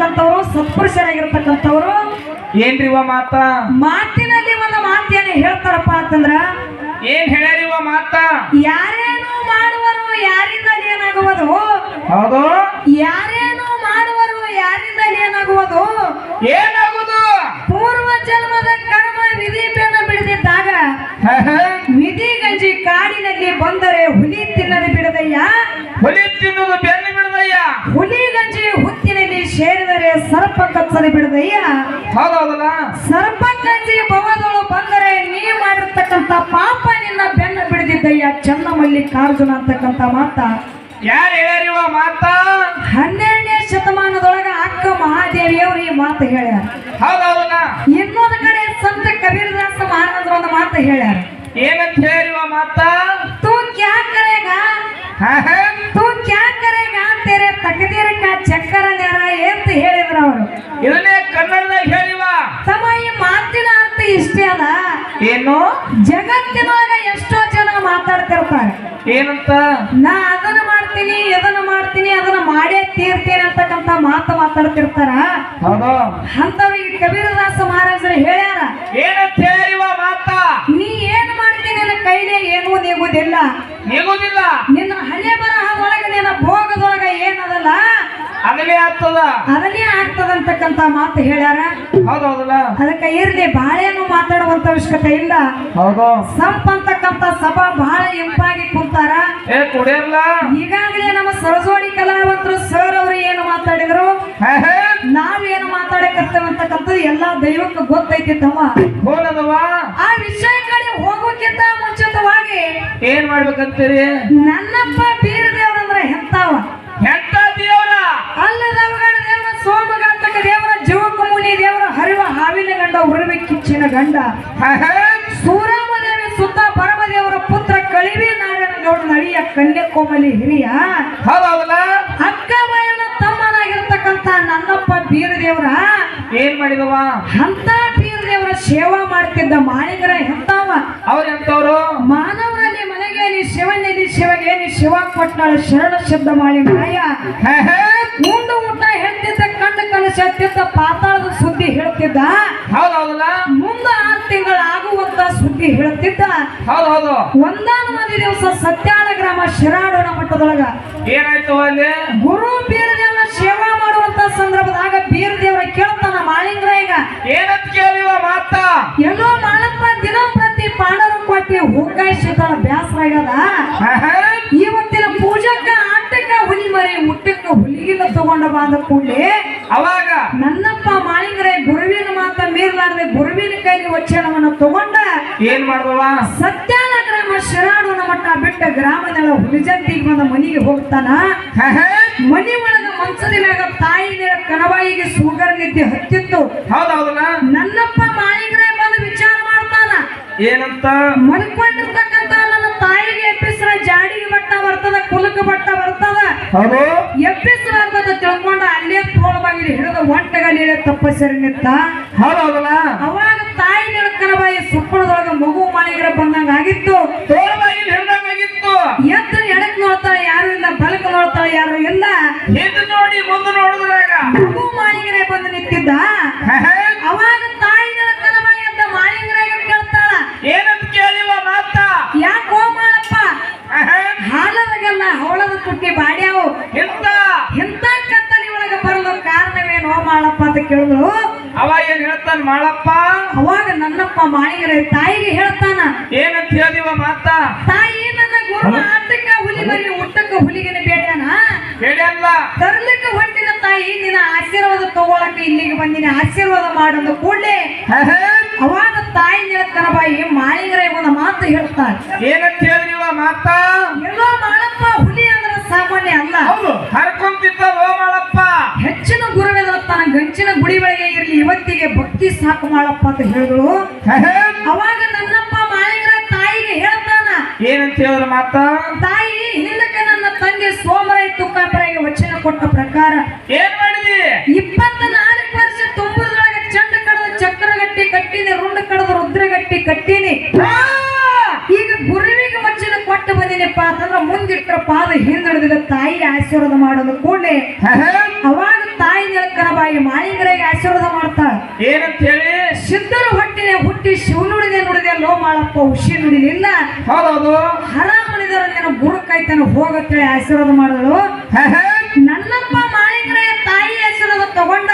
ಆಗಿರ್ತಕ್ಕಂಥವ್ರು ಸತ್ಪುರುಷರಾಗಿರ್ತಕ್ಕಂಥವ್ರು. ಏನ್ರಿ ಮಾತ? ಮಾತಿನಲ್ಲಿ ಒಂದು ಮಾತೇನು ಹೇಳ್ತಾರಪ್ಪ ಅಂತಂದ್ರ ಏನ್ ಹೇಳ್ಯಾರಿವ ಮಾತ? ಯಾರೇನು ಮಾಡುವರು ಯಾರಿಂದ ಏನಾಗುವುದು? ಹೌದು. ಯಾರೇನು ಮಾಡುವರು ಯಾರಿಂದ ಏನಾಗುವುದು? ಏನಾಗುವುದು? ಪೂರ್ವ ಜನ್ಮದ ಕರ್ಮ ವಿಧಿ ಬೆನ್ನ ಬಿಡದಿದ್ದಾಗ ವಿಧಿ ಗಂಜಿ ಕಾಡಿನಲ್ಲಿ ಬಂದರೆ ಹುಲಿ ತಿನ್ನದೆ ಬಿಡದಯ್ಯ? ಹುಲಿ ತಿನ್ನುದು ಸರ್ಪ ಕಚ್ಚದೆ ಬಿಡದಯ್ಯ ಹೌದೌದಲ್ಲ ಸರ್ಪ ಗಂಜಿ ಭವದೊಳು ಬಂದರೆ ನೀ ಮಾಡಿರ್ತಕ್ಕಂಥ ಪಾಪ ನಿನ್ನ ಬೆನ್ನ ಬಿಡದಿದ್ದಯ್ಯ ಚನ್ನಮಲ್ಲಿಕಾರ್ಜುನ ಅಂತಕ್ಕಂಥ ಮಾತ ಯಾರು ಹೇಳ್ಯಾರಿವ ಮಾತ ಹನ್ನೆರಡನೇ ಶತಮಾನದೊಳಗ ಅಕ್ಕ ಮಹಾದೇವಿಯವರು ಈ ಮಾತು ಹೇಳ್ಯಾರ ಹೌದೌದಲ್ಲ ಇನ್ನೊಂದು ಕಡೆ ಸಂತ ಕಬೀರದಾಸ ಮಹಾರಾಜರು ಒಂದು ಮಾತು ಹೇಳ್ಯಾರ ಏನಂತ ಹೇಳ್ಯಾರಿವ ಮಾತ तू क्या करेगा तू क्या करेगा तेरे ತಕದೀರ ಕಾ ಚಕ್ಕರ ನೇರ ಅಂತ ಹೇಳಿದ್ರು ಅವರು ಇದನ್ನೇ ಕನ್ನಡದಾಗ ಹೇಳಿವ. ತಮ್ಮ ಈ ಮಾತಿನ ಅರ್ಥ ಇಷ್ಟೇ ಅದ ಏನು? ಜಗತ್ತಿನೊಳಗ ಎಷ್ಟೋ ಜನ ಮಾತಾಡ್ತಿರ್ತಾರೆ. ಏನಂತ? ನಾ ಅದನ್ನ ಮಾಡ್ತೀನಿ ಇದನ್ನ ಮಾಡ್ತೀನಿ ಅದನ್ನ ಮಾಡೇ ತೀರ್ತೀನಿ ಅಂತಕ್ಕಂತ ಮಾತು ಮಾತಾಡ್ತಿರ್ತಾರ. ಹೌದು. ಅಂತವ್ರಿಗೆ ಕಬೀರದಾಸ ಮಹಾರಾಜರು ಹೇಳ್ಯಾರ. ಏನಂತ ಹೇಳಿವ ಮಾತಾ? ನೀ ಕೈಲೇ ಏನೂ ನೀಗುದಿಲ್ಲ ನೀಗುದಿಲ್ಲ ನಿನ್ನ ಹಳೆ ಬರಹದೊಳಗ ನಿನ್ನ ಭೋಗದೊಳಗ ಏನದಲ್ಲ? ಅದನ್ನೇ ಆಗ್ತದ. ಅದನ್ನೇ ಆಗ್ತದಂತಕ್ಕಂತ ಮಾತು ಹೇಳ್ಯಾರ. ಹೌದೌದಲ್ಲ ಅದಕ್ಕೆ ಇರ್ಲಿ ಬಾಳೆನು ಮಾತಾಡುವಂತ ಅವಶ್ಯಕತೆ ಇಲ್ಲ. ಹೌದು. ಸಂಪ್ ಅಂತಕ್ಕಂತ ಸಭಾ ಬಹಳ ಇಂಪಾಗಿ ಕುಂತಾರ. ಏ ಈಗಾಗಲೇ ನಮ್ಮ ಸರಜೋಡಿ ಕಲಾವಂತರು ಸರ್ ಅವರು ಏನು ಮಾತಾಡಿದ್ರು? ನಾವೇನು ಮಾತಾಡಕತ್ತೇವೆ ಅಂತಕ್ಕಂಥದ್ದು ಎಲ್ಲಾ ದೈವಕ್ಕೆ ಗೊತ್ತೈತಿ ತಮ್ಮ. ಆ ವಿಷಯ ಕಡೆ ಮುಂಚಿತವಾಗಿ ಏನ್ ಮಾಡ್ಬೇಕಂತೀರಿ? ನನ್ನಪ್ಪ ಬೀರ ದೇವರಂದ್ರೆ ಹೆಂತಾವ? ಎಂತ ದೇವ್ರ? ಅಲ್ಲದವಗಳ ಸೋಮಗಾಂತಕ ಸೋಮಗಂತಕ ದೇವರ ಜೀವಕ ಮುನಿ ದೇವರ ಹರಿವ ಹಾವಿನ ಗಂಡ ಉರುವೆ ಕಿಚ್ಚಿನ ಗಂಡ. ಸೂರಾಮದೇವಿ ಸುತ್ತ ಪರಮದೇವರ ಪುತ್ರ ಕಳಿವಿ ನಾರಾಯಣ ಗೌಡ ನಳಿಯ ಕನ್ಯಾಕೋಮಲಿ ಹಿರಿಯ. ಹೌದೌದಲ್ಲ? ಅಕ್ಕ ಬಾಯನ ತಮ್ಮನಾಗಿರ್ತಕ್ಕಂತ ನನ್ನಪ್ಪ ಬೀರ ದೇವ್ರ ಏನ್ ಮಾಡಿದವ? ಅಂತ ಬೀರ ದೇವರ ಸೇವಾ ಮಾಡ್ತಿದ್ದ ಮಾಳಿಗರ ಹೆಂತಾವ? ಅವ್ರ ಎಂತವ್ರು? ಮಾನವರಲ್ಲಿ ಮನೆಗೆ ನೀ ಶಿವನಿಧಿ ಶಿವಗೆ ನೀ ಶಿವ ಕೊಟ್ಟಾಳ ಶರಣ ಶಬ್ದ ಮಾಡಿ ಮಾಯ ಮುಂದ ಊಟ ಹೇಳ್ತಿದ್ದ ಕಣ್ಣು ಕನಸು ಹತ್ತಿದ್ದ ಪಾತಾಳದ ಸುದ್ದಿ ಹೇಳ್ತಿದ್ದ. ಹೌದೌದಲ್ಲ? ಮುಂದೆ ಆರು ತಿಂಗಳಾಗುವಂತ ಸುದ್ದಿ ಹೇಳ್ತಿದ್ದ. ಹೌದೌದು. ಒಂದಾನೊಂದು ಒಂದಾನು ಮಂದಿ ದಿವಸ ಸತ್ಯಾಳ ಗ್ರಾಮ ಶಿರಾಡೋಣ ಮಟ್ಟದೊಳಗ ಏನಾಯ್ತು ಅಲ್ಲಿ? ಗುರು ಈಗ ಏನಂತ ಕೇಳಿವ ಮಾತ? ಎಲ್ಲೋ ಮಾಡಪ್ಪ ದಿನ ಪ್ರತಿ ಪಾಂಡವರು ಕೊಟ್ಟಿ ಹೂಕಾಯಿ ಶೀತಳ ಬ್ಯಾಸರ ಆಗ್ಯದ ಇವತ್ತಿನ ಪೂಜಕ್ಕ ಆಟಕ್ಕ ಹುಲಿ ಮರಿ ಮುಟ್ಟಕ್ಕ ಹುಲಿಗಿಲ್ಲ ತಗೊಂಡ ಬಾಂದ ಕೂಡಲೇ ಅವಾಗ? ನನ್ನಪ್ಪ ಮಾಳಿಂಗ್ರೆ ಗುರುವಿನ ಮಾತ ಮೀರ್ಲಾರ್ದೆ ಗುರುವಿನ ಕೈಲಿ ವಚನವನ್ನ ತಗೊಂಡ ಏನ್ ಮಾಡ್ದವ? ಸತ್ಯಾನ ಗ್ರಾಮ ಶಿರಾಡೋನ ಮಟ್ಟ ಬಿಟ್ಟ ಗ್ರಾಮದ ಹುಲಿಜಂತಿಗೆ ಬಂದ ಮನೆಗೆ ಹೋಗ್ತಾನ. ಮನಿ ಒಳಗ ಮನ್ಸದಿನಾಗ ತಾಯಿ ಕಣವಾಯಿಗೆ ಸುಗರ್ ನಿದ್ದೆ ಹತ್ತಿತ್ತು. ಹೌದೌದಲ್ಲ? ನನ್ನಪ್ಪ ಮಾಳಿಗರೇ ಬಂದು ವಿಚಾರ ಮಾಡ್ತಾನ. ಏನಂತ? ಮಲ್ಕೊಂಡಿರ್ತಕ್ಕಂತ ನನ್ನ ತಾಯಿಗೆ ಎಪ್ಪಿಸ್ರ ಜಾಡಿಗೆ ಬಟ್ಟ ಬರ್ತದ ಕುಲಕ ಬಟ್ಟ ಬರ್ತದ. ಹೌದು? ಅಂತ ತಿಳ್ಕೊಂಡ ಅಲ್ಲೇ ಹಿಡಿದ ಹಿಡಿದು ನೀರ ತಪ್ಪಸರಿ ನಿತ್ತ ಹೌದೌದಲ್ಲ? ಅವಾಗ ತಾಯಿ ನಿಳಕನ ಬಾಯಿ ಸುಪ್ಪಳದೊಳಗ ಮಗು ಮಾಳಿಗರ ಬಂದಂಗ ಆಗಿತ್ತು ತೋಳಬಾಗಿ ಹಿಡ್ದಂಗಾಗಿತ್ತು ಎದ್ದು ಎಡಕ್ ನೋಡ್ತಾಳ ಯಾರು ಇಲ್ಲ ಬಲಕ ನೋಡ್ತಾಳ ಯಾರು ಇಲ್ಲ ಹಿಂದ್ ನೋಡಿ ಮುಂದೆ ನೋಡಿದ್ರಾಗ ಮಗು ಮಾಳಿಗರೇ ಬಂದು ನಿಂತಿದ್ದ ಅವಾಗ ತಾಯಿ ನಿಳಕನ ಬಾಯಿ ಅಂತ ಮಾಳಿಗರಾಗ ಕೇಳ್ತಾಳ ಏನಂತ ಕೇಳಿವ ಮಾತ ಯಾಕೆ ಹೋ ಮಾಡಪ್ಪ ಹಾಲದಾಗೆಲ್ಲ ಹವಳದ ತುಟ್ಟಿ ಬಾಡ್ಯಾವು ಎಂತ ಎಂತ ಕತ್ತಲಿ ಒಳಗ ಬರಲು ಕಾರಣವೇನೋ ಮಾಡಪ್ಪ ಅಂತ ಕೇಳಿದ್ರು ಅವ ಏನ್ ಹೇಳ್ತಾನ ಮಾಡಪ್ಪ ಅವಾಗ ನನ್ನಪ್ಪ ಮಾಳಿಗರ ತಾಯಿಗೆ ಹೇಳ್ತಾನ ಏನಂತ ಹೇಳಿವ ಮಾತ? ತಾಯಿ ನನ್ನ ಗುರು ಆಟಕ್ಕ ಹುಲಿ ಬರಿ ಊಟಕ್ಕ ಹುಲಿಗಿನ ಬೇಡನ ಬೇಡಲ್ಲ ತರ್ಲಿಕ್ಕೆ ಹೊಂಟಿನ ತಾಯಿ ನಿನ್ನ ಆಶೀರ್ವಾದ ತಗೊಳಕ್ಕೆ ಇಲ್ಲಿಗೆ ಬಂದಿನ ಆಶೀರ್ವಾದ ಮಾಡೊಂದು ಕೂಡಲೇ. ಅವಾಗ ತಾಯಿ ನಿಳಕ್ಕನ ಬಾಯಿ ಮಾಳಿಗರ ಒಂದು ಮಾತು ಹೇಳ್ತಾರೆ ಏನಂತ ಹೇಳಿವ ಮಾತ? ಎಲ್ಲೋ ಮಾಡಪ್ಪ ಹುಲಿ ಅಂದ್ರೆ ಸಾಮಾನ್ಯ ಅಲ್ಲ. ಹೌದು ಹರ್ಕೊಂತಿದ್ದ ಓ ಮಾಡಪ್ಪ ಹೆಚ್ಚಿನ ಗುರುವಿನ ತನ್ನ ಗಂಚಿನ ಗುಡಿ ಒಳಗೆ ಇರಲಿ ಇವತ್ತಿಗೆ ಭಕ್ತಿ ಸಾಕು ಮಾಡಪ್ಪ ಅಂತ ಹೇಳಿದ್ರು ಅವಾಗ ನನ್ನಪ್ಪ ಮಾಳಿಗರ ತಾಯಿಗೆ ಹೇಳ್ತಾನ ಏನಂತ ಹೇಳಿದ್ರು ಮಾತ? ತಾಯಿ ಹಿಂದಕ್ಕೆ ನನ್ನ ತಂದೆ ಸೋಮರಾಯ ತುಕ್ಕಾಪರಾಗಿ ವಚನ ಕೊಟ್ಟ ಪ್ರಕಾರ ಏನ್ ಮಾಡಿದಿ? ಇಪ್ಪತ್ತ ನಾಲ್ಕು ವರ್ಷ ತುಂಬುದ್ರೊಳಗೆ ಚಂಡ ಕಡದ ಚಕ್ರಗಟ್ಟಿ ಕಟ್ಟಿನಿ ರುಂಡ ಕಡದ ರುದ್ರಗಟ್ಟಿ ಕಟ್ಟಿನಿ. ಈಗ ಗುರುವಿಗೆ ವಚನ ಕೊಟ್ಟು ಬಂದಿನಪ್ಪ ಅಂತಂದ್ರ ಪಾದ ಹಿಂದುಳಿದ ತಾಯಿ ಆಶೀರ್ವಾದ ಮಾಡೋದು ಕೂಡಲೇ ಅವಾಗ ತಾಯಿ ನೆಲಕ್ಕ ಪೂಜಕ್ಕನ ಬಾಯಿ ಮಾಳಿಂಗರಿಗೆ ಆಶೀರ್ವಾದ ಮಾಡ್ತಾ. ಏನಂತ ಹೇಳಿ? ಸಿದ್ಧರ ಹೊಟ್ಟಿನ ಹುಟ್ಟಿ ಶಿವನುಡಿದೆ ನುಡಿದೆ ಲೋ ಮಾಡಪ್ಪ ಹುಷಿ ನುಡಿಲಿಲ್ಲ ಹೌದೌದು. ಹರ ಮಣಿದರ ನೀನು ಹೋಗಕ್ಕೆ ಹೋಗತ್ತೇಳಿ ಆಶೀರ್ವಾದ ಮಾಡಿದಳು. ನನ್ನಪ್ಪ ಮಾಳಿಂಗರ ತಾಯಿ ಆಶೀರ್ವಾದ ತಗೊಂಡ.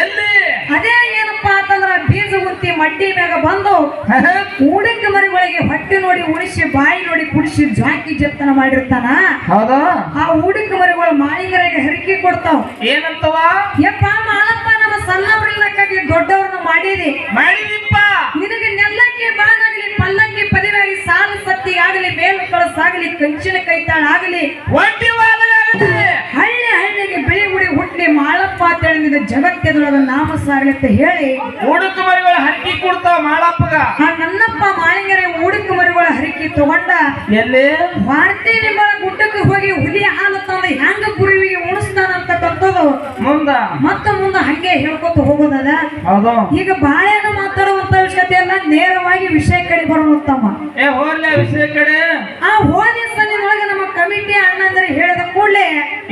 ಎಲ್ಲಿ ಅದೇ ಏನಪ್ಪಾ ಅಂತಂದ್ರ ಬೀಜ ಗುಂತಿ ಮಡ್ಡಿ ಮ್ಯಾಗ ಬಂದು ಮರಿ ಒಳಗೆ ಹೊಟ್ಟೆ ನೋಡಿ ಉಳಿಸಿ ಬಾಯಿ ನೋಡಿ ಕುಡಿಸಿ ಜಾಕಿ ಜತ್ತನ ಮಾಡಿರ್ತಾನ? ಹೌದಾ? ಆ ಊಡಕ್ಕೆ ಮರಿಗಳು ಮಾಳಿಗರಿಗೆ ಹರಿಕೆ ಕೊಡ್ತಾವ. ಏನಂತವ? ಯಪ್ಪ ಮಾಳಪ್ಪ ನಮ್ಮ ಸಣ್ಣವ್ರಿಲ್ಲಕ್ಕಾಗಿ ದೊಡ್ಡವ್ರನ್ನ ಮಾಡಿದಿ. ಮಾಡಿದಿಪ್ಪ. ನಿನಗೆ ನೆಲ್ಲಕ್ಕೆ ಬಾಗಾಗಲಿ ಪಲ್ಲಂಗಿ ಪದಿವಾಗಿ ಸಾಲು ಸತ್ತಿ ಆಗಲಿ ಮೇಲು ಕಳಸಾಗಲಿ ಕಂಚಿನ ಕೈತಾಳ ಆಗಲಿ ಒಂಟಿ ವಾದಗಾಗಲಿ ಹಳ್ಳಿ ಬಿಳಿ ಹುಟ್ಟಿ ಮಾಳಪ್ಪ ಅಂತ ಹೇಳಿದ ಜಗತ್ತೆದೊಳಗ ನಾಮ ಅಂತ ಹೇಳಿ ಉಡುಕು ಮರಿಗಳ ಹರಕಿ ಕೊಡ್ತಾವ ಮಾಳಪ್ಪಗ. ಆ ನನ್ನಪ್ಪ ಮಾಳಿಂಗರ ಉಡುಕು ಮರಿಗಳ ಹರಕಿ ತಗೊಂಡ ಎಲ್ಲಿ? ಭಾರತಿ ನಿಮ್ಮ ಗುಡ್ಡಕ್ಕೆ ಹೋಗಿ ಹುಲಿ ಹಾಲು ತಂದು ಹೆಂಗ ಗುರುವಿಗೆ ಉಣಿಸ್ತಾನ ಅಂತಕ್ಕಂಥದ್ದು ಮುಂದ? ಮತ್ತ ಮುಂದ ಹಂಗೆ ಹೇಳ್ಕೊತ ಹೋಗೋದದ. ಹೌದು. ಈಗ ಬಾಳೆನ ಮಾತಾಡುವಂತ ಎಲ್ಲ ನೇರವಾಗಿ ವಿಷಯ ಕಡೆ ಬರುತ್ತಮ್ಮ ಏ ಹೋಗ್ಲಿ ವಿಷಯ ಕಡೆ. ಆ ಹೋದ ಸಲಿನೊಳಗೆ ನಮ್ಮ ಕಮಿಟಿ ಅಣ್ಣಂದ್ರೆ ಹೇಳಿದ ಕೂಡಲೇ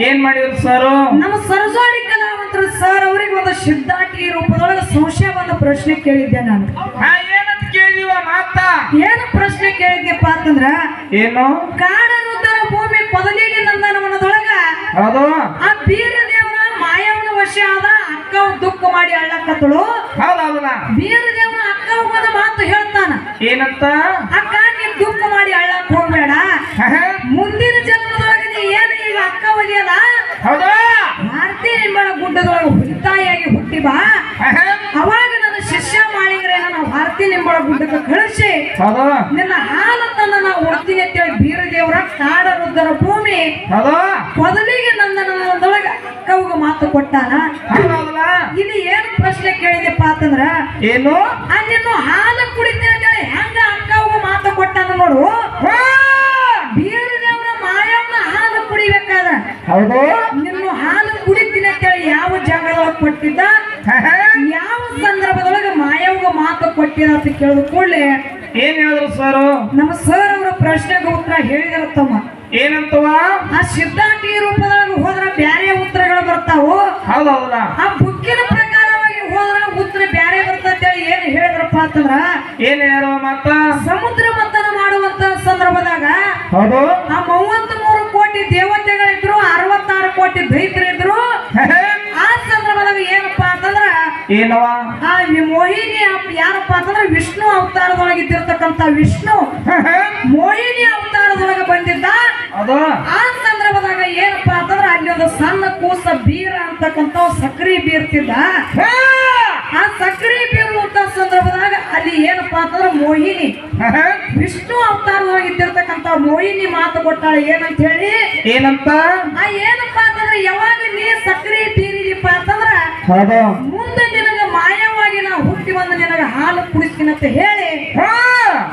ಏನ್ ಮಾಡಿದ್ರು ಸರ್? ನಮ್ಮ ಸರಜೋಡಿ ಕಲಾವಂತರು ಸರ್ ಅವರಿಗೆ ಒಂದು ಶುದ್ಧಾಟಿ ರೂಪದೊಳಗೆ ಸಂಶಯ ಒಂದು ಪ್ರಶ್ನೆ ಕೇಳಿದ್ದೆ ನಾನು. ಏನಂತ ಕೇಳಿವ ಮಾತ? ಏನು ಪ್ರಶ್ನೆ ಕೇಳಿದ್ಯಪ್ಪ ಅಂತಂದ್ರ ಏನು? ಕಾಡನುತ್ತರ ಭೂಮಿ ಪದಲಿಗೆ ನಂದನವನದೊಳಗ ಹೌದು. ಆ ಬೀರ ದೇವರ ಮಾಯವನ ವಶ ಆದ ಅಕ್ಕ ದುಃಖ ಮಾಡಿ ಅಳ್ಳಕತ್ತಳು ಹೌದೌದಲ್ಲ ಬೀರ ಒಂದು ಮಾತು ಹೇಳ್ತಾನ. ಏನಂತ? ಅಕ್ಕ ನೀನ್ ದುಃಖ ಮಾಡಿ ಅಳ್ಳಕ್ ಹೋಗ್ಬೇಡ. ಮುಂದಿನ ಜನ್ಮದೊಳಗೆ ನೀ ಏನು ಈಗ ಅಕ್ಕ ಒಲಿಯದ ಹೌದಾ? ಭಾರತೀಯ ನಿಂಬಳ ಗುಡ್ಡದೊಳಗೆ ಹುಲಿತಾಯಿಯಾಗಿ ಹುಟ್ಟಿ ಬಾ. ಅವಾಗ ನನ್ನ ಶಿಷ್ಯ ಮಾಡಿದ್ರೆ ನಾನು ಭಾರತಿ ನಿಂಬಳ ಗುಡ್ಡಕ್ಕೆ ಕಳಿಸಿ. ನಿನ್ನ ನಿನ್ನ ತನ್ನ ನಾವು ಉಡ್ತೀನಿ ಅಂತೇಳಿ ಬೀರ ದೇವರ ಕಾಡ ರುದ್ರ ಭೂಮಿ ಮೊದಲಿಗೆ ಮೊದಲಿಗೆ ನನ್ನದೊಳಗೆ ಅಕ್ಕವ್ಗ ಮಾತು ಕೊಟ್ಟಾನ. ಇಲ್ಲಿ ಏನು ಪ್ರಶ್ನೆ ಕೇಳಿದೆಪ್ಪ ಅಂತಂದ್ರ ಏನು ಆ ನಿನ್ನ ಹಾಲು ಕುಡಿತೀನಿ ಅಂತೇಳಿ ಹೆಂಗ ಅಕ್ಕವ್ಗ ಮಾತು ಕೊಟ್ಟಾನ ಬೇರೆಯವರ. ಬೀರ ದೇವರ ಮಾಯವ್ನ ಹಾಲು ಕುಡಿಬೇಕಾದ. ಹೌದು. ನಿಮ್ಮ ಹಾಲು ಕುಡಿತೀನಿ ಅಂತೇಳಿ ಯಾವ ಜಾಗದೊಳಗೆ ಕೊಟ್ಟಿದ್ದ. ಯಾವ ಸಂದರ್ಭದೊಳಗೆ ಮಾಯವ್ಗ ಮಾತು ಕೊಟ್ಟಿದ ಅಂತ ಕೇಳಿದ ಕೂಡಲೇ ಏನ್ ಹೇಳಿದ್ರು ಸರ್? ನಮ್ಮ ಸರ್ ಅವರ ಪ್ರಶ್ನೆಗೆ ಉತ್ತರ ಹೇಳಿದಾರ ತಮ್ಮ. ಏನಂತವ ಆ ಸಿದ್ಧಾಂತಿ ರೂಪದಾಗ ಹೋದ್ರ ಬ್ಯಾರೆ ಉತ್ತರಗಳು ಬರ್ತಾವು. ಹೌದೌದಲ್ಲ ಆ ಬುಕ್ಕಿನ ಪ್ರಕಾರವಾಗಿ ಹೋದ್ರ ಉತ್ತರ ಬ್ಯಾರೆ ಬರ್ತಾ ಏನ್ ಹೇಳಿದ್ರಪ್ಪ ಅಂತಂದ್ರ ಏನ್ ಹೇಳುವ ಮತ್ತ? ಸಮುದ್ರ ಮಾಡುವಂತ ಸಂದರ್ಭದಾಗ ಹೌದು. ಆ ಮೂವತ್ತ್ ಮೂರು ಕೋಟಿ ದೇವತೆಗಳಿದ್ರು ಅರವತ್ತಾರು ಕೋಟಿ ದೈತ್ರಿದ್ರು. ಆ ಸಂದರ್ಭದಾಗ ಏನಪ್ಪಾ ಅಂತಂದ್ರ ಏನವ? ಆ ಮೋಹಿನಿ ಯಾರಪ್ಪ ಅಂತಂದ್ರ ವಿಷ್ಣು ಅವತಾರದೊಳಗೆ ಇದ್ದಿರ್ತಕ್ಕಂತ ವಿಷ್ಣು. ಮೋಹಿನಿ ಅವತಾರದೊಳಗೆ ಬಂದಿದ್ದ. ಆ ಸಂದರ್ಭದಾಗ ಏನಪ್ಪಾ ಅಂತಂದ್ರ ಅಲ್ಲಿ ಒಂದು ಸಣ್ಣ ಕೂಸ ಬೀರ ಅಂತಕ್ಕಂತ ಸಕ್ರಿ ಬೀರ್ತಿದ್ದ. ಅಂತಂದ್ರ ಮೋಹಿನಿ. ವಿಷ್ಣು ಅವತಾರದೊಳಗೆ ಇದ್ದಿರ್ತಕ್ಕಂತ ಮೋಹಿನಿ ಮಾತು ಕೊಟ್ಟಾಳೆ ಏನಂತ ಹೇಳಿ? ಏನಂತ? ಆ ಏನಪ್ಪಾ ಅಂತಂದ್ರೆ ಯಾವಾಗ ನೀ ಸಕ್ರಿ ಬೀರಿದಿಪ್ಪ ಅಂತಂದ್ರೆ ಮುಂದೆ ನಿನಗ ಮಾಯವಾಗಿ ನಾ ಹುಟ್ಟಿ ಬಂದು ನಿನಗ ಹಾಲು ಕುಡಿಸ್ತೀನಿ ಅಂತ ಹೇಳಿ.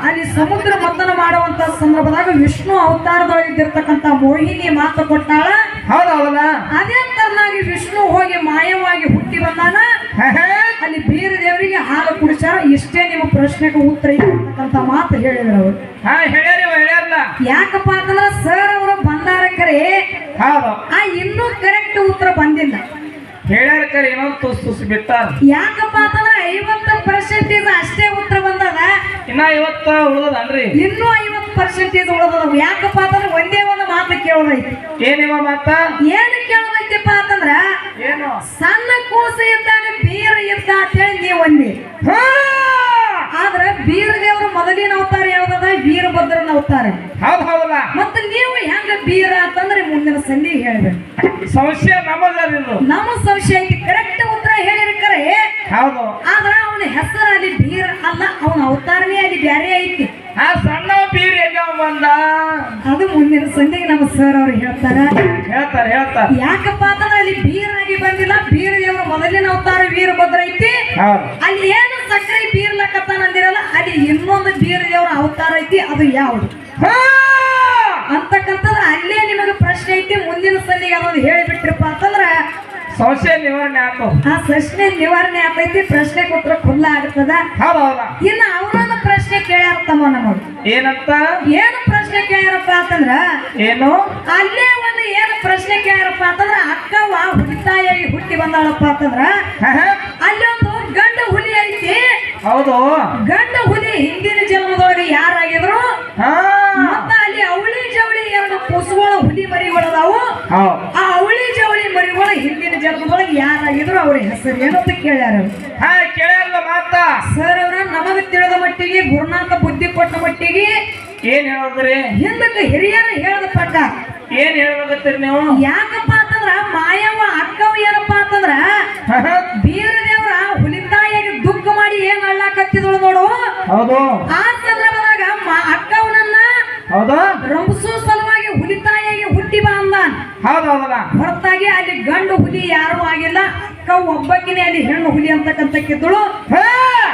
ಅಲ್ಲಿ ಸಮುದ್ರ ಮಥನ ಮಾಡುವಂತ ಸಂದರ್ಭದಾಗ ವಿಷ್ಣು ಅವತಾರದೊಳಗೆ ಇದ್ದಿರ್ತಕ್ಕಂತ ಮೋಹಿನಿ ಮಾತು ಕೊಟ್ಟಾಳ. ಹೌದೌದಲ್ಲ ಅದೇ ತರನಾಗಿ ವಿಷ್ಣು ಹೋಗಿ ಮಾಯವಾಗಿ ಹುಟ್ಟಿ ಬಂದಾನ ಹೇ, ಹೇ. ಅಲ್ಲಿ ಬೀರ ದೇವರಿಗೆ ಕುಡಿಸಾರ ಇಷ್ಟೇ ನಿಮ್ಮ ಪ್ರಶ್ನೆಗೆ ಉತ್ತರ ಇದೆ ಅಂತ ಮಾತು ಹೇಳಿದ್ರು ಅವರು. ಹಾ ಹೇಳ್ಯಾರಿ ಹೇಳ್ಯಾರಲ್ಲ. ಯಾಕಪ್ಪ ಅಂತಂದ್ರೆ ಸರ್ ಅವರು ಬಂದಾರ ಕರೆ. ಹೌದು. ಆ ಇನ್ನೂ ಕರೆಕ್ಟ್ ಉತ್ತರ ಬಂದಿಲ್ಲ. ಹೇಳ್ಯಾರ ಕರೆ ಏನೋ ತುಸ್ ತುಸ್ ಬಿಟ್ಟಾರ. ಯಾಕಪ್ಪ ಅಂತಂದ್ರೆ ಐವತ್ತು ಪರ್ಸೆಂಟೇಜ್ ಅಷ್ಟೇ ಉತ್ತರ ಬಂದದ. ಇನ್ನ ಐವತ್ತ ಉಳ್ದದನ್ರಿ. ಇನ್ನೂ ಐವತ್ತು ಪರ್ಸೆಂಟೇಜ್ ಉಳಿದದ ಯಾಕಪ್ಪ ಅಂತಂದ್ರೆ ಒಂದೇ ಒಂದು ಮಾತು ಕೇಳೋದೈತಿ. ಏನಿವ ಮಾತ? ಏನು ಕೇಳೋದೈತಿಪ್ಪ ಅಂತಂದ್ರ ಏನು? ಸಣ್ಣ ಕೂಸು ಇದ್ದಾಗ ಬೀರ ಇದ್ದ ಅಂತೇಳಿ ನೀವು ಒಂದಿ ಹಾ. ಆದ್ರ ಬೀರ ದೇವರ ಮೊದಲಿನ ಅವತಾರ ಯಾವ್ದದ ವೀರಭದ್ರನ ಅವತಾರ. ಹೌದ್ ಹೌದಲ್ಲ? ಮತ್ತ ನೀವು ಹೆಂಗ ಬೀರ ಅಂತಂದ್ರೆ ಮುಂದಿನ ಸಂಧಿ ಹೇಳ್ಬೇಕು. ನಮಗದಿಲ್ಲ ನಮ್ಮ ಸಂಶಯ ಐತಿ. ಕರೆಕ್ಟ್ ಉತ್ತರ ಹೇಳಿರ್ಕರೆ ಹೌದು. ಆದ್ರ ಅವನ ಹೆಸರು ಅಲ್ಲಿ ಬೀರ ಅಲ್ಲ ಅವನ ಅವತಾರನೇ ಅಲ್ಲಿ ಬ್ಯಾರೆ ಐತಿ. ಆ ಸಣ್ಣ ಬೀರ್ ಎಲ್ಲ ಬಂದ? ಅದು ಮುಂದಿನ ಸಂಧಿಗೆ ನಮ್ಮ ಸರ್ ಅವ್ರು ಹೇಳ್ತಾರ. ಹೇಳ್ತಾರ ಹೇಳ್ತಾರ. ಯಾಕಪ್ಪ ಅಂತಂದ್ರೆ ಅಲ್ಲಿ ಬೀರಾಗಿ ಬಂದಿಲ್ಲ. ಬೀರ ದೇವರ ಮೊದಲಿನ ಅವತಾರ ವೀರಭದ್ರ ಐತಿ. ಹೌದು. ಅಲ್ಲಿ ಏನು ಸಕ್ಕರೆ ಬೀರ್ಲಕತ್ತಾನ ಅಲ್ಲಿ ಇನ್ನೊಂದು ಬೀರ ದೇವರ ಅವತಾರ ಐತಿ ಅದು ಯಾವುದು. ಅಂತಕ್ಕಂಥದ್ದು ಅಲ್ಲೇ ನಿಮಗೆ ಪ್ರಶ್ನೆ ಐತಿ ಮುಂದಿನ ಸಂಧಿಗೆ ಅದೊಂದು ಹೇಳಿಬಿಟ್ರಪ್ಪ ಅಂತಂದ್ರ ಸಮಸ್ಯೆ ನಿವಾರಣೆ ಆತು ಆ ಪ್ರಶ್ನೆ ನಿವಾರಣೆ ಆಗ್ತೈತಿ ಪ್ರಶ್ನೆ ಉತ್ತರ ಖುಲ್ಲ ಆಗ್ತದ. ಇನ್ನು ಅವರೊಂದು ಪ್ರಶ್ನೆ ಕೇಳ್ಯಾರ ತಮ್ಮ ನಮಗೆ ಏನಂತ? ಏನು ಪ್ರಶ್ನೆ ಕೇಳ್ಯಾರಪ್ಪ ಅಂತಂದ್ರ ಏನು? ಅಲ್ಲೇ ಒಂದು ಏನು ಪ್ರಶ್ನೆ ಕೇಳ್ಯಾರಪ್ಪ ಅಂತಂದ್ರ ವಾ ಹುಟ್ಟಿತಾಯಾಗಿ ಹುಟ್ಟಿ ಬಂದ ಬಂದಾಳಪ್ಪ ಅಂತಂದ್ರ ಹಾ, ಹಾ. ಹೌದು. ಗಂಡ ಹುಲಿ ಹಿಂದಿನ ಜನ್ಮದೊಳಗೆ ಯಾರಾಗಿದ್ರು? ಹಾ. ಮತ್ತ ಅಲ್ಲಿ ಅವಳಿ ಜವಳಿ ಎರಡು ಕುಸುಗಳ ಹುಲಿ ಮರಿಗಳದಾವು. ಆ ಅವಳಿ ಜವಳಿ ಮರಿಗಳ ಹಿಂದಿನ ಜನ್ಮದೊಳಗೆ ಯಾರಾಗಿದ್ರು ಅವ್ರ ಹೆಸರು ಏನಂತ ಕೇಳ್ಯಾರ. ಕೇಳಲ್ಲ ಮಾತ. ಸರ್ ಅವ್ರ ನಮಗ ತಿಳಿದ ಮಟ್ಟಿಗೆ ಗುರುನಾಥ ಬುದ್ಧಿ ಕೊಟ್ಟ ಮಟ್ಟಿಗೆ ಏನ್ ಹೇಳಿದ್ರಿ? ಹಿಂದಕ್ಕೆ ಹಿರಿಯರ ಹೇಳದ ಪ್ರಕಾರ ಏನ್ ಹೇಳ್ಬೇಕತ್ತೀರಿ ನೀವು? ಯಾಕಪ್ಪ ಅಂತಂದ್ರ ಮಾಯವ್ವ ಅಕ್ಕವ್ ಏನಪ್ಪಾ ಅಂತಂದ್ರ ಹಾ, ಮಾಡಿ ಏನ್ ಅಳ್ಳಾಕತ್ತಿದಳು ನೋಡು? ಹೌದು. ಆ ಸಂದರ್ಭದಾಗ ಅಕ್ಕವನನ್ನ ಹೌದು. ರಂಬಸೋ ಸಲುವಾಗಿ ಹುಲಿತಾಯಿಯಾಗಿ ಹುಟ್ಟಿ ಬಾ ಅಂದಾನ. ಹೌದು ಹೌದಲ್ಲ ಹೊರತಾಗಿ ಅಲ್ಲಿ ಗಂಡು ಹುಲಿ ಯಾರು ಆಗಿಲ್ಲ. ಅಕ್ಕ ಒಬ್ಬಕ್ಕಿನೇ ಅಲ್ಲಿ ಹೆಣ್ಣು ಹುಲಿ ಅಂತಕ್ಕಂತಕ್ಕಿದ್ದಳು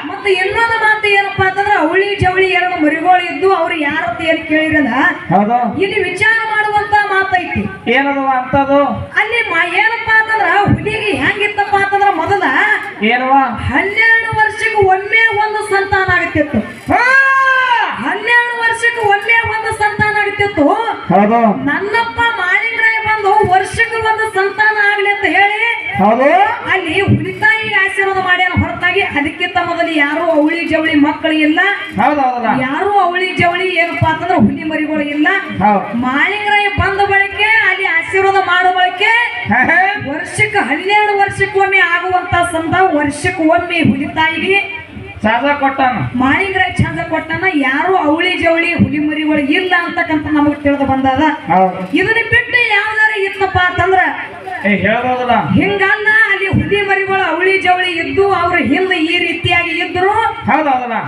ಮತ್ತೆ ಇನ್ನೊಂದು ಮಾತು ಏನಪ್ಪಾ ಅಂತಂದ್ರೆ ಅವಳಿ ಜವಳಿ ಎರಡು ಮರಿಗಳು ಇದ್ದು ಅವ್ರು ಯಾರತ್ತ ಏನ್ ಕೇಳಿರಲ್ಲ? ಹೌದು. ಇಲ್ಲಿ ವಿಚಾರ ಮಾಡುವಂತ ಮಾತೈತಿ. ಏನದವ ಅಂತದು? ಅಲ್ಲಿ ಮ- ಏನಪ್ಪಾ ಅಂತಂದ್ರ ಹುಲಿಗೆ ಹೆಂಗಿತ್ತಪ್ಪ ಅಂತಂದ್ರ ಮೊದಲ ಏನವ? ಹನ್ನೆರಡು ಸಂತಾನ ಆಗುತ್ತಿತ್ತು ಹನ್ನೆರಡು ವರ್ಷಕ್ಕೆ ಒಮ್ಮೆ ಒಂದು ಸಂತಾನ ಆಗುತ್ತಿತ್ತು ನನ್ನಪ್ಪ ಮಾಳಿಂಗರಾಯ ಬಂದು ವರ್ಷಕ್ಕೆ ಒಂದು ಸಂತಾನ ಆಗ್ಲಿ ಅಂತ ಹೇಳಿ ಅಲ್ಲಿ ಹುಲಿತಾಯಿಗೆ ಆಶೀರ್ವಾದ ಮಾಡ್ಯಾನ ಹೊರತಾಗಿ. ಅದಕ್ಕಿಂತ ಮೊದಲು ಯಾರು ಅವಳಿ ಜವಳಿ ಮಕ್ಕಳು ಇಲ್ಲ. ಹೌದು ಯಾರು ಅವಳಿ ಜವಳಿ ಏನಪ್ಪಾ ಅಂತಂದ್ರೆ ಹುಲಿ ಮರಿಗಳು ಇಲ್ಲ. ಮಾಳಿಂಗರಾಯ ಬಂದ ಬಳಿಕೆ ಅಲ್ಲಿ ಆಶೀರ್ವಾದ ಮಾಡೋ ಬಳಿಕೆ. ವರ್ಷಕ್ಕೆ ಹನ್ನೆರಡು ವರ್ಷಕ್ಕೊಮ್ಮೆ ಆಗುವಂತ ಸಂತ ವರ್ಷಕ್ಕೆ ಒಮ್ಮೆ ಹುಲಿತಾಯಿಗೆ ಸಾಸ ಕೊಟ್ಟಾನ? ಮಾಡಿದ್ರೆ ಚಂದ ಕೊಟ್ಟಾನ ಯಾರು ಅವಳಿ ಜವಳಿ ಹುಲಿ ಮರಿಗಳು ಇಲ್ಲ ಅಂತಕ್ಕಂತ ನಮಗೆ ತಿಳಿದು ಬಂದದ. ಇದನ್ನ ಬಿಟ್ಟು ಯಾವ್ದಾರ ಇತ್ತಪ್ಪ ಅಂತಂದ್ರ ಹಿಂಗಲ್ಲ ಅಲ್ಲಿ ಹುಲಿ ಮರಿಗಳು ಜವಳಿ ಇದ್ದು ಅವ್ರ ಹಿಂದೆ ಈ ರೀತಿಯಾಗಿ ಇದ್ರು.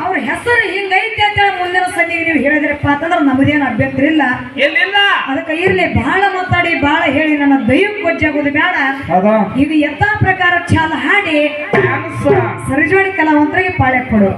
ಅವ್ರ ಹೆಸರು ಹಿಂಗೈತಿ ಅಂತೇಳಿ ಮುಂದಿನ ಸಂದಿಗೆ ನೀವು ಹೇಳಿದ್ರಪ್ಪ ಅಂತಂದ್ರೆ ನಮ್ದೇನು ಅಭ್ಯಂತರ ಇಲ್ಲ. ಎಲ್ಲಿಲ್ಲ? ಅದಕ್ಕೆ ಇರ್ಲಿ ಬಹಳ ಮಾತಾಡಿ ಬಹಳ ಹೇಳಿ ನನ್ನ ದೈವ ಕೊಜ್ಜಾಗೋದು ಬೇಡ. ಇದು ಈಗ ಯಥಾ ಪ್ರಕಾರ ಚಾಲ ಹಾಡಿ. ಸರಿಜೋಡಿ ಕಲಾವಂತರಿಗೆ ಪಾಳೆ ಕೊಡು.